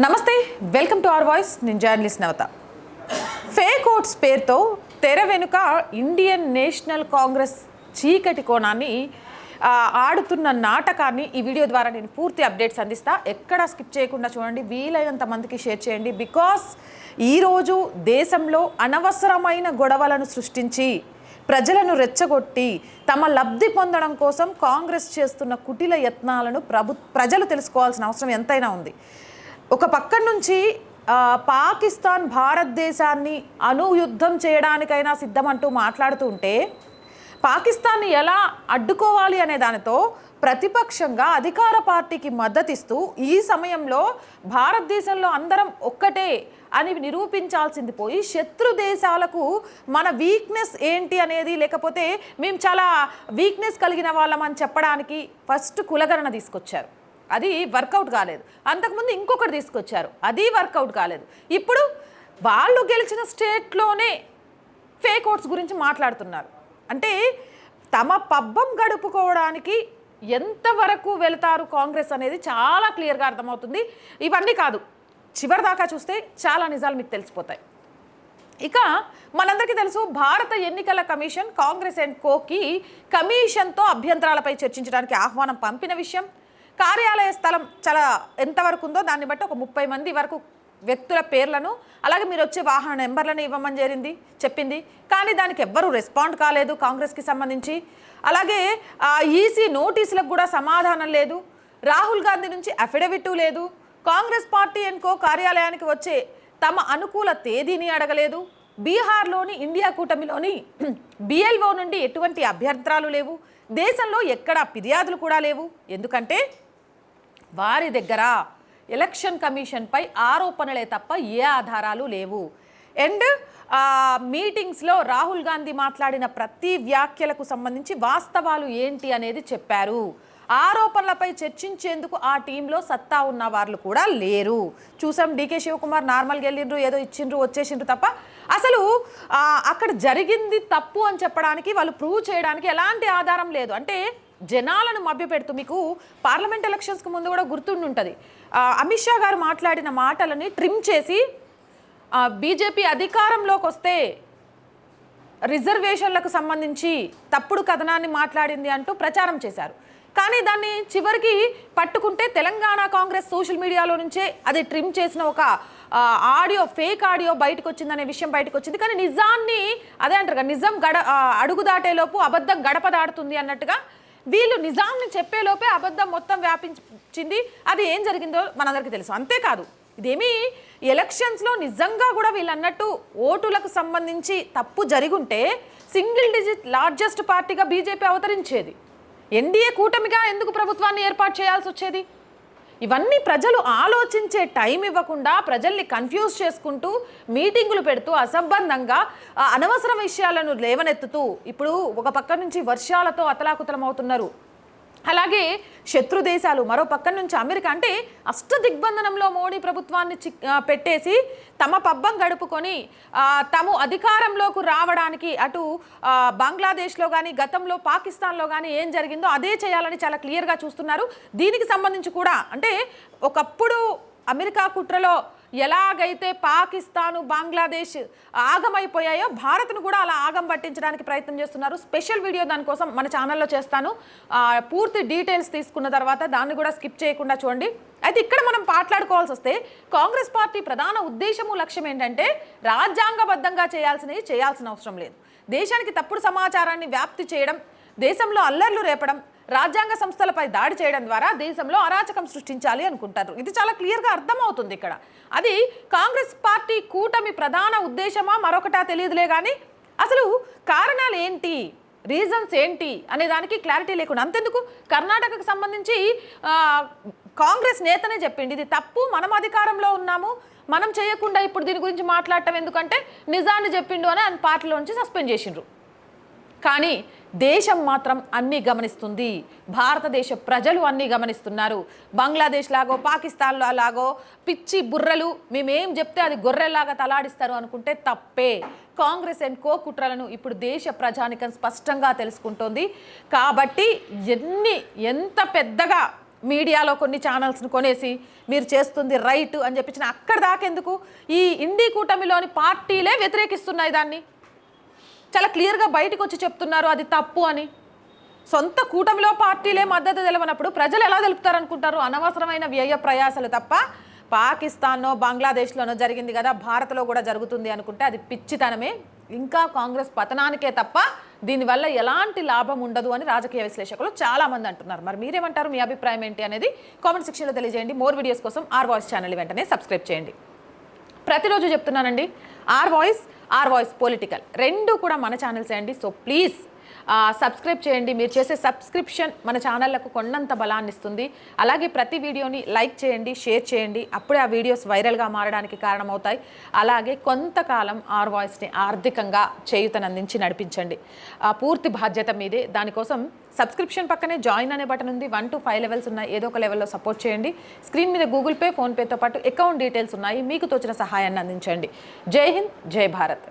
నమస్తే welcome to our voice. నేను journalist Navatha. Fake votes పేరుతో తెర వెనుక ఇండియన్ నేషనల్ కాంగ్రెస్ చీకటి కోణాన్ని ఆడుతున్న నాటకాన్ని ఈ వీడియో ద్వారా నేను పూర్తి అప్డేట్స్ అందిస్తా. ఎక్కడా స్కిప్ చేయకుండా చూడండి వీలైనంత మందికి షేర్ చేయండి. బికాస్ ఈరోజు దేశంలో అనవసరమైన గొడవలను సృష్టించి ప్రజలను రెచ్చగొట్టి తమ లబ్ధి పొందడం కోసం కాంగ్రెస్ చేస్తున్న కుటిల యత్నాలను ప్రభు ప్రజలు తెలుసుకోవాల్సిన అవసరం ఎంతైనా ఉంది. ఒక పక్క నుంచి పాకిస్తాన్ భారతదేశాన్ని అనుయుద్ధం చేయడానికైనా సిద్ధమంటూ మాట్లాడుతుంటే పాకిస్తాన్ని ఎలా అడ్డుకోవాలి అనే దానితో ప్రతిపక్షంగా అధికార పార్టీకి మద్దతిస్తూ ఈ సమయంలో భారతదేశంలో అందరం ఒక్కటే అని నిరూపించాల్సింది పోయి శత్రు దేశాలకు మన వీక్నెస్ ఏంటి అనేది లేకపోతే మేము చాలా వీక్నెస్ కలిగిన వాళ్ళం అని చెప్పడానికి ఫస్ట్ కులగణన తీసుకొచ్చారు. అది వర్కౌట్ కాలేదు. అంతకుముందు ఇంకొకటి తీసుకొచ్చారు. అది వర్కౌట్ కాలేదు. ఇప్పుడు వాళ్ళు గెలిచిన స్టేట్లోనే ఫేక్ ఓట్స్ గురించి మాట్లాడుతున్నారు. అంటే తమ పబ్బం గడుపుకోవడానికి ఎంతవరకు వెళతారు కాంగ్రెస్ అనేది చాలా క్లియర్గా అర్థమవుతుంది. ఇవన్నీ కాదు. చివరి దాకా చూస్తే చాలా నిజాలు మీకు తెలిసిపోతాయి. ఇక మనందరికీ తెలుసు భారత ఎన్నికల కమిషన్ కాంగ్రెస్ అండ్ కోకి కమిషన్తో అభ్యంతరాలపై చర్చించడానికి ఆహ్వానం పంపిన విషయం. కార్యాలయ స్థలం చాలా ఎంతవరకు ఉందో దాన్ని బట్టి ఒక ముప్పై మంది వరకు వ్యక్తుల పేర్లను అలాగే మీరు వచ్చే వాహన నెంబర్లను ఇవ్వమని జరిగింది చెప్పింది. కానీ దానికి ఎవ్వరూ రెస్పాండ్ కాలేదు కాంగ్రెస్కి సంబంధించి. అలాగే ఈసీ నోటీసులకు కూడా సమాధానం లేదు. రాహుల్ గాంధీ నుంచి అఫిడవిట్ లేదు. కాంగ్రెస్ పార్టీ అండ్ కో కార్యాలయానికి వచ్చే తమ అనుకూల తేదీని అడగలేదు. బీహార్లోని ఇండియా కూటమిలోని బిఎల్ఓ నుండి ఎటువంటి అభ్యంతరాలు లేవు. దేశంలో ఎక్కడా ఫిర్యాదులు కూడా లేవు. ఎందుకంటే వారి దగ్గర ఎలక్షన్ కమిషన్పై ఆరోపణలే తప్ప ఏ ఆధారాలు లేవు. అండ్ మీటింగ్స్లో రాహుల్ గాంధీ మాట్లాడిన ప్రతి వ్యాఖ్యలకు సంబంధించి వాస్తవాలు ఏంటి అనేది చెప్పారు. ఆరోపణలపై చర్చించేందుకు ఆ టీంలో సత్తా ఉన్న వాళ్ళు కూడా లేరు. చూసాం డీకే శివకుమార్ నార్మల్గా వెళ్ళిండ్రు ఏదో ఇచ్చిండ్రు వచ్చేసిండ్రు తప్ప అసలు అక్కడ జరిగింది తప్పు అని చెప్పడానికి వాళ్ళు ప్రూవ్ చేయడానికి ఎలాంటి ఆధారం లేదు. అంటే జనాలను మభ్యపెడుతూ మీకు పార్లమెంట్ ఎలక్షన్స్కి ముందు కూడా గుర్తుండి ఉంటుంది అమిత్ షా గారు మాట్లాడిన మాటలని ట్రిమ్ చేసి బీజేపీ అధికారంలోకి వస్తే రిజర్వేషన్లకు సంబంధించి తప్పుడు కథనాన్ని మాట్లాడింది అంటూ ప్రచారం చేశారు. కానీ దాన్ని చివరికి పట్టుకుంటే తెలంగాణ కాంగ్రెస్ సోషల్ మీడియాలో నుంచే అది ట్రిమ్ చేసిన ఒక ఆడియో ఫేక్ ఆడియో బయటకు వచ్చిందనే విషయం బయటకు వచ్చింది కానీ నిజాన్ని అదే అంటారు కదా, నిజం గడ అడుగు దాటేలోపు అబద్ధం గడప దాడుతుంది అన్నట్టుగా వీళ్ళు నిజాన్ని చెప్పేలోపే అబద్ధం మొత్తం వ్యాపించింది. అది ఏం జరిగిందో మనందరికీ తెలుసు. అంతేకాదు ఇదేమి ఎలక్షన్స్లో నిజంగా కూడా వీళ్ళు అన్నట్టు ఓటులకు సంబంధించి తప్పు జరిగుంటే సింగిల్ డిజిట్ లార్జెస్ట్ పార్టీగా బీజేపీ అవతరించేది. ఎన్డీఏ కూటమిగా ఎందుకు ప్రభుత్వాన్ని ఏర్పాటు చేయాల్సి వచ్చేది? ఇవన్నీ ప్రజలు ఆలోచించే టైం ఇవ్వకుండా ప్రజల్ని కన్ఫ్యూజ్ చేసుకుంటూ మీటింగులు పెడుతూ అసంబంధంగా అనవసర విషయాలను లేవనెత్తుతూ ఇప్పుడు ఒక పక్క నుంచి వర్షాలతో అతలాకుతలం అవుతున్నారు అలాగే శత్రు దేశాలు మరో పక్కన నుంచి అమెరికా అంటే అష్ట దిగ్బంధనంలో మోడీ ప్రభుత్వాన్ని చిక్- పెట్టేసి తమ పబ్బం గడుపుకొని తము అధికారంలోకి రావడానికి అటు బంగ్లాదేశ్లో కానీ గతంలో పాకిస్తాన్లో కానీ ఏం జరిగిందో అదే చేయాలని చాలా క్లియర్గా చూస్తున్నారు. దీనికి సంబంధించి కూడా అంటే ఒకప్పుడు అమెరికా కుట్రలో ఎలాగైతే పాకిస్తాను బంగ్లాదేశ్ ఆగమైపోయాయో భారత్ను కూడా అలా ఆగం పట్టించడానికి ప్రయత్నం చేస్తున్నారు. స్పెషల్ వీడియో దానికోసం మన ఛానల్లో చేస్తాను. పూర్తి డీటెయిల్స్ తీసుకున్న తర్వాత దాన్ని కూడా స్కిప్ చేయకుండా చూడండి. అయితే ఇక్కడ మనం మాట్లాడుకోవాల్సి వస్తే కాంగ్రెస్ పార్టీ ప్రధాన ఉద్దేశము లక్ష్యం ఏంటంటే రాజ్యాంగబద్ధంగా చేయాల్సినవి చేయాల్సిన అవసరం లేదు. దేశానికి తప్పుడు సమాచారాన్ని వ్యాప్తి చేయడం దేశంలో అల్లర్లు రేపడం రాజ్యాంగ సంస్థలపై దాడి చేయడం ద్వారా దేశంలో అరాచకం సృష్టించాలి అనుకుంటారు. ఇది చాలా క్లియర్గా అర్థమవుతుంది ఇక్కడ. అది కాంగ్రెస్ పార్టీ కూటమి ప్రధాన ఉద్దేశమా? మరొకటా తెలియదులే కానీ అసలు కారణాలు ఏంటి? రీజన్స్ ఏంటి? అనే దానికి క్లారిటీ లేకుండా. అంతెందుకు? కర్ణాటకకు సంబంధించి కాంగ్రెస్ నేతనే చెప్పింది ఇది తప్పు మనం అధికారంలో ఉన్నాము మనం చేయకుండా ఇప్పుడు దీని గురించి మాట్లాడటం ఎందుకంటే నిజాన్ని చెప్పిండు అని ఆయన పార్టీలోంచి సస్పెండ్ చేసిండ్రు. కానీ దేశం మాత్రం అన్నీ గమనిస్తుంది. భారతదేశ ప్రజలు అన్నీ గమనిస్తున్నారు. బంగ్లాదేశ్ లాగో పాకిస్తాన్ లాగో పిచ్చి బుర్రలు మేమేం చెప్తే అది గొర్రెల్లాగా తలాడిస్తారు అనుకుంటే తప్పే. కాంగ్రెస్ అండ్ కో కుట్రలను ఇప్పుడు దేశ ప్రజానికం స్పష్టంగా తెలుసుకుంటోంది. కాబట్టి ఎన్ని ఎంత పెద్దగా మీడియాలో కొన్ని ఛానల్స్ని కొనేసి మీరు చేస్తుంది రైట్ అని చెప్పించిన అక్కడ దాకెందుకు ఈ ఇండి కూటమిలోని పార్టీలే వ్యతిరేకిస్తున్నాయి దాన్ని. చాలా క్లియర్గా బయటకు వచ్చి చెప్తున్నారు అది తప్పు అని. సొంత కూటమిలో పార్టీలే మద్దతు తెలవనప్పుడు ప్రజలు ఎలా తెలుపుతారనుకుంటారు? అనవసరమైన వ్యయ ప్రయాసాలు తప్ప పాకిస్తాన్నో బంగ్లాదేశ్లోనో జరిగింది కదా భారత్లో కూడా జరుగుతుంది అనుకుంటే అది పిచ్చితనమే. ఇంకా కాంగ్రెస్ పతనానికే తప్ప దీనివల్ల ఎలాంటి లాభం ఉండదు అని రాజకీయ విశ్లేషకులు చాలామంది అంటున్నారు. మరి మీరేమంటారు? మీ అభిప్రాయం ఏంటి అనేది కామెంట్ సెక్షన్లో తెలియజేయండి. మోర్ వీడియోస్ కోసం ఆర్ వాయిస్ ఛానల్ వెంటనే సబ్స్క్రైబ్ చేయండి. ప్రతిరోజు చెప్తున్నానండి. R voice R voice political. రెండు కూడా మన ఛానల్సే అండి. సో ప్లీజ్ సబ్స్క్రైబ్ చేయండి. మీరు చేసే సబ్స్క్రిప్షన్ మన ఛానళ్ళకు కొండంత బలాన్ని ఇస్తుంది అలాగే ప్రతి వీడియోని లైక్ చేయండి షేర్ చేయండి. అప్పుడే ఆ వీడియోస్ వైరల్గా మారడానికి కారణమవుతాయి. అలాగే కొంతకాలం ఆర్ వాయిస్ని ఆర్థికంగా చేయుతనందించి నడిపించండి. ఆ పూర్తి బాధ్యత మీదే. దానికోసం సబ్స్క్రిప్షన్ పక్కనే జాయిన్ అనే బటన్ ఉంది. వన్ టు ఫైవ్ లెవెల్స్ ఉన్నాయి. ఏదో ఒక లెవెల్లో సపోర్ట్ చేయండి. స్క్రీన్ మీద గూగుల్ పే ఫోన్పేతో పాటు అకౌంట్ డీటెయిల్స్ ఉన్నాయి. మీకు తోచిన సహాయాన్ని అందించండి. జై హింద్ జై భారత్.